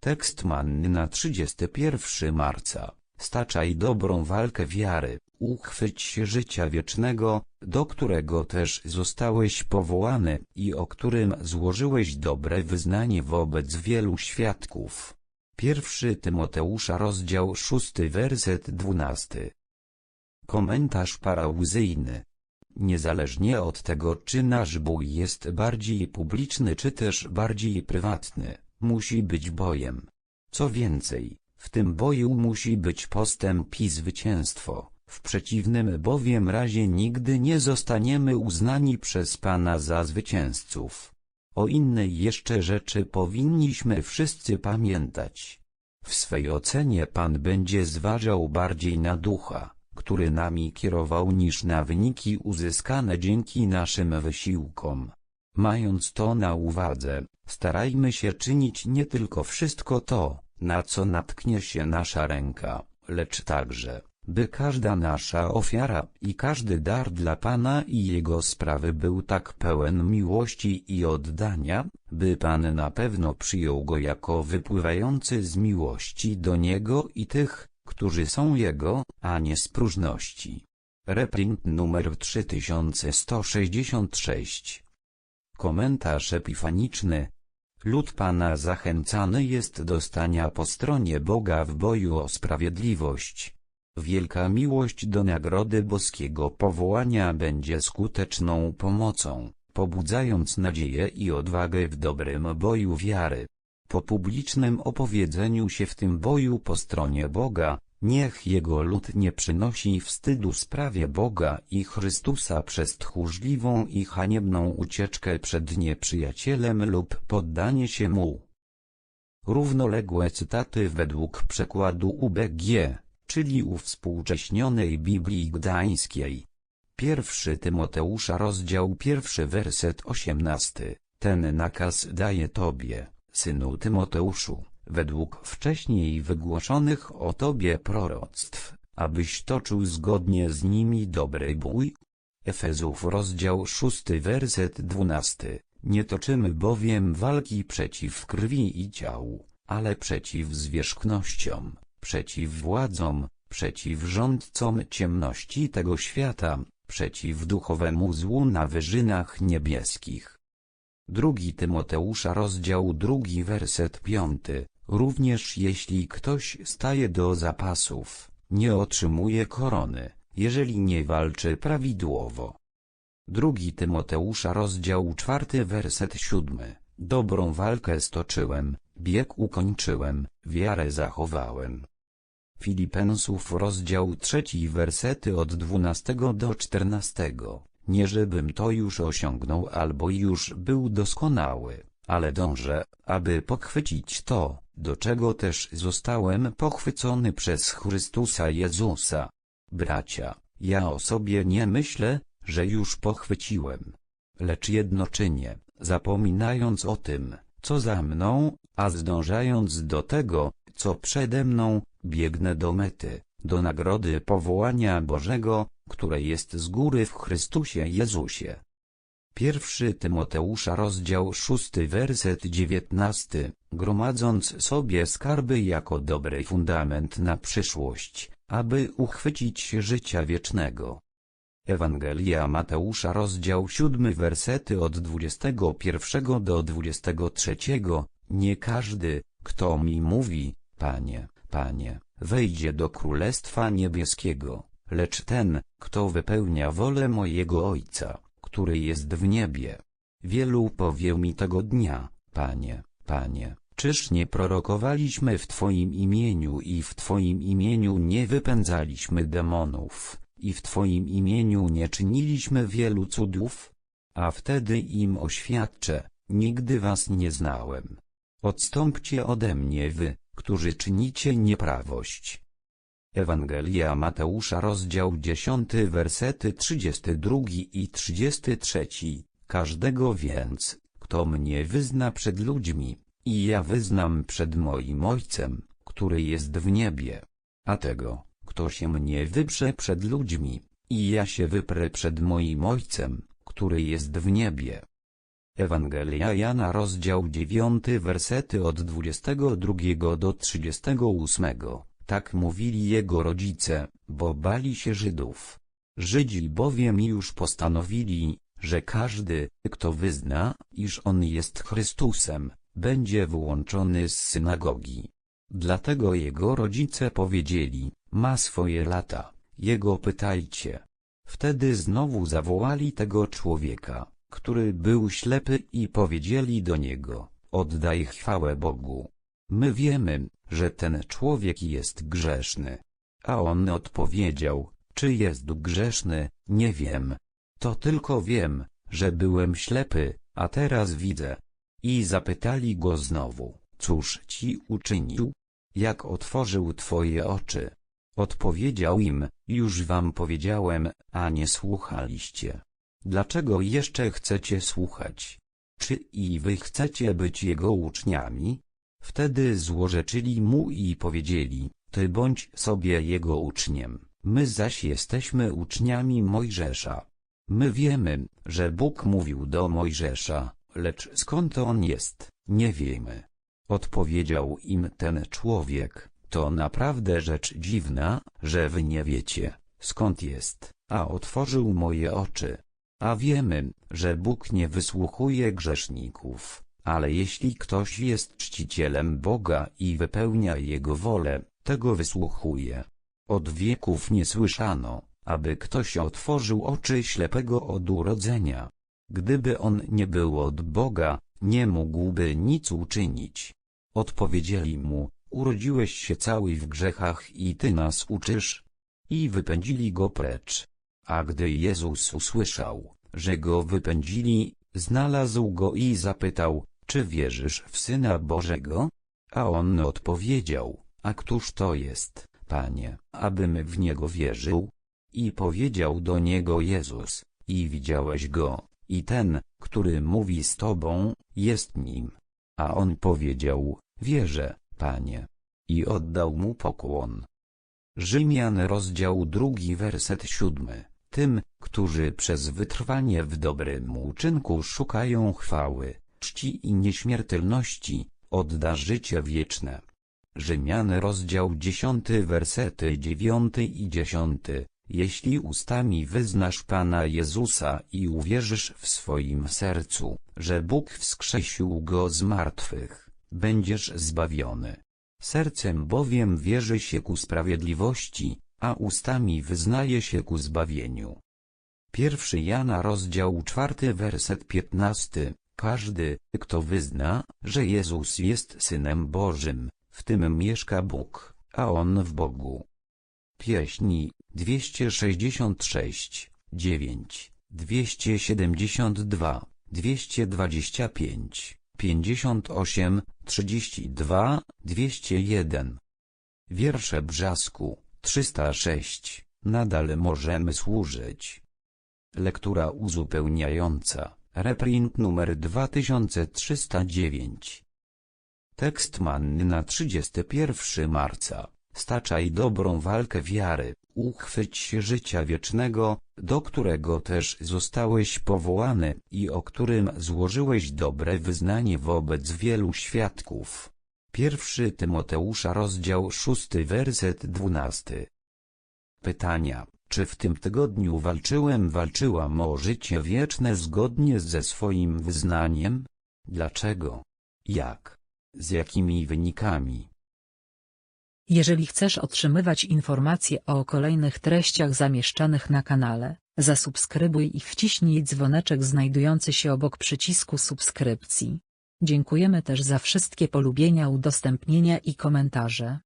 Tekst manny na 31 marca. Staczaj dobrą walkę wiary, uchwyć się życia wiecznego, do którego też zostałeś powołany i o którym złożyłeś dobre wyznanie wobec wielu świadków. Pierwszy Tymoteusza rozdział 6 werset 12. Komentarz parauzyjny. Niezależnie od tego czy nasz bój jest bardziej publiczny czy też bardziej prywatny, musi być bojem. Co więcej, w tym boju musi być postęp i zwycięstwo, w przeciwnym bowiem razie nigdy nie zostaniemy uznani przez Pana za zwycięzców. O innej jeszcze rzeczy powinniśmy wszyscy pamiętać. W swej ocenie Pan będzie zważał bardziej na ducha, który nami kierował niż na wyniki uzyskane dzięki naszym wysiłkom. Mając to na uwadze, starajmy się czynić nie tylko wszystko to, na co natknie się nasza ręka, lecz także, by każda nasza ofiara i każdy dar dla Pana i Jego sprawy był tak pełen miłości i oddania, by Pan na pewno przyjął go jako wypływający z miłości do Niego i tych, którzy są Jego, a nie z próżności. Reprint numer 3166 Komentarz epifaniczny Lud Pana zachęcany jest do stania po stronie Boga w boju o sprawiedliwość. Wielka miłość do nagrody boskiego powołania będzie skuteczną pomocą, pobudzając nadzieję i odwagę w dobrym boju wiary. Po publicznym opowiedzeniu się w tym boju po stronie Boga, Niech jego lud nie przynosi wstydu sprawie Boga i Chrystusa przez tchórzliwą i haniebną ucieczkę przed nieprzyjacielem lub poddanie się mu. Równoległe cytaty według przekładu UBG, czyli uwspółcześnionej Biblii Gdańskiej. Pierwszy Tymoteusza rozdział pierwszy werset osiemnasty. Ten nakaz daje Tobie, synu Tymoteuszu według wcześniej wygłoszonych o Tobie proroctw, abyś toczył zgodnie z nimi dobry bój? Efezów rozdział 6 werset 12 Nie toczymy bowiem walki przeciw krwi i ciału, ale przeciw zwierzchnościom, przeciw władzom, przeciw rządcom ciemności tego świata, przeciw duchowemu złu na wyżynach niebieskich. Drugi Tymoteusza rozdział drugi werset piąty Również jeśli ktoś staje do zapasów, nie otrzymuje korony, jeżeli nie walczy prawidłowo. Drugi Tymoteusza rozdział czwarty werset siódmy. Dobrą walkę stoczyłem, bieg ukończyłem, wiarę zachowałem. Filipensów rozdział trzeci wersety od dwunastego do czternastego. Nie żebym to już osiągnął albo już był doskonały, ale dążę, aby pochwycić to, do czego też zostałem pochwycony przez Chrystusa Jezusa. Bracia, ja o sobie nie myślę, że już pochwyciłem. Lecz jedno czynię, zapominając o tym, co za mną, a zdążając do tego, co przede mną, biegnę do mety, do nagrody powołania Bożego, które jest z góry w Chrystusie Jezusie. Pierwszy Tymoteusza rozdział 6 werset 19, gromadząc sobie skarby jako dobry fundament na przyszłość, aby uchwycić życia wiecznego. Ewangelia Mateusza rozdział 7 wersety od 21 do 23, nie każdy, kto mi mówi, Panie, Panie, wejdzie do Królestwa Niebieskiego, lecz ten, kto wypełnia wolę mojego Ojca który jest w niebie. Wielu powie mi tego dnia, Panie, Panie, czyż nie prorokowaliśmy w Twoim imieniu i w Twoim imieniu nie wypędzaliśmy demonów, i w Twoim imieniu nie czyniliśmy wielu cudów? A wtedy im oświadczę, nigdy Was nie znałem. Odstąpcie ode mnie wy, którzy czynicie nieprawość. Ewangelia Mateusza rozdział 10 wersety 32 i 33 Każdego więc, kto mnie wyzna przed ludźmi, i ja wyznam przed moim Ojcem, który jest w niebie. A tego, kto się mnie wyprze przed ludźmi, i ja się wyprę przed moim Ojcem, który jest w niebie. Ewangelia Jana rozdział 9 wersety od 22 do 38. Tak mówili jego rodzice, bo bali się Żydów. Żydzi bowiem już postanowili, że każdy, kto wyzna, iż on jest Chrystusem, będzie wyłączony z synagogi. Dlatego jego rodzice powiedzieli, ma swoje lata, jego pytajcie. Wtedy znowu zawołali tego człowieka, który był ślepy i powiedzieli do niego, oddaj chwałę Bogu. My wiemy, że ten człowiek jest grzeszny. A on odpowiedział, czy jest grzeszny, nie wiem. To tylko wiem, że byłem ślepy, a teraz widzę. I zapytali go znowu, cóż ci uczynił? Jak otworzył twoje oczy? Odpowiedział im, już wam powiedziałem, a nie słuchaliście. Dlaczego jeszcze chcecie słuchać? Czy i wy chcecie być jego uczniami? Wtedy złorzeczyli mu i powiedzieli, ty bądź sobie jego uczniem, my zaś jesteśmy uczniami Mojżesza. My wiemy, że Bóg mówił do Mojżesza, lecz skąd on jest, nie wiemy. Odpowiedział im ten człowiek, to naprawdę rzecz dziwna, że wy nie wiecie, skąd jest, a otworzył moje oczy. A wiemy, że Bóg nie wysłuchuje grzeszników, ale jeśli ktoś jest czcicielem Boga i wypełnia Jego wolę, tego wysłuchuje. Od wieków nie słyszano, aby ktoś otworzył oczy ślepego od urodzenia. Gdyby on nie był od Boga, nie mógłby nic uczynić. Odpowiedzieli mu, urodziłeś się cały w grzechach i ty nas uczysz? I wypędzili go precz. A gdy Jezus usłyszał, że go wypędzili, znalazł go i zapytał, czy wierzysz w Syna Bożego? A on odpowiedział, a któż to jest, Panie, abym w Niego wierzył? I powiedział do niego Jezus, i widziałeś go, i ten, który mówi z tobą, jest nim. A on powiedział, wierzę, Panie. I oddał mu pokłon. Rzymian rozdział drugi werset siódmy. Tym, którzy przez wytrwanie w dobrym uczynku szukają chwały, czci i nieśmiertelności, odda życie wieczne. Rzymian rozdział dziesiąty wersety dziewiąty i dziesiąty. Jeśli ustami wyznasz Pana Jezusa i uwierzysz w swoim sercu, że Bóg wskrzesił Go z martwych, będziesz zbawiony. Sercem bowiem wierzy się ku sprawiedliwości, a ustami wyznaje się ku zbawieniu. Pierwszy Jana rozdział czwarty werset piętnasty. Każdy, kto wyzna, że Jezus jest Synem Bożym, w tym mieszka Bóg, a On w Bogu. Pieśni 266, 9, 272, 225, 58, 32, 201. Wiersze Brzasku 306. Nadal możemy służyć. Lektura uzupełniająca. Reprint numer 2309. Tekst manny na 31 marca. Staczaj dobrą walkę wiary, uchwyć się życia wiecznego, do którego też zostałeś powołany i o którym złożyłeś dobre wyznanie wobec wielu świadków. Pierwszy Tymoteusza rozdział 6 werset 12. Pytania, czy w tym tygodniu walczyłem walczyłam o życie wieczne zgodnie ze swoim wyznaniem? Dlaczego? Jak? Z jakimi wynikami? Jeżeli chcesz otrzymywać informacje o kolejnych treściach zamieszczanych na kanale, zasubskrybuj i wciśnij dzwoneczek znajdujący się obok przycisku subskrypcji. Dziękujemy też za wszystkie polubienia, udostępnienia i komentarze.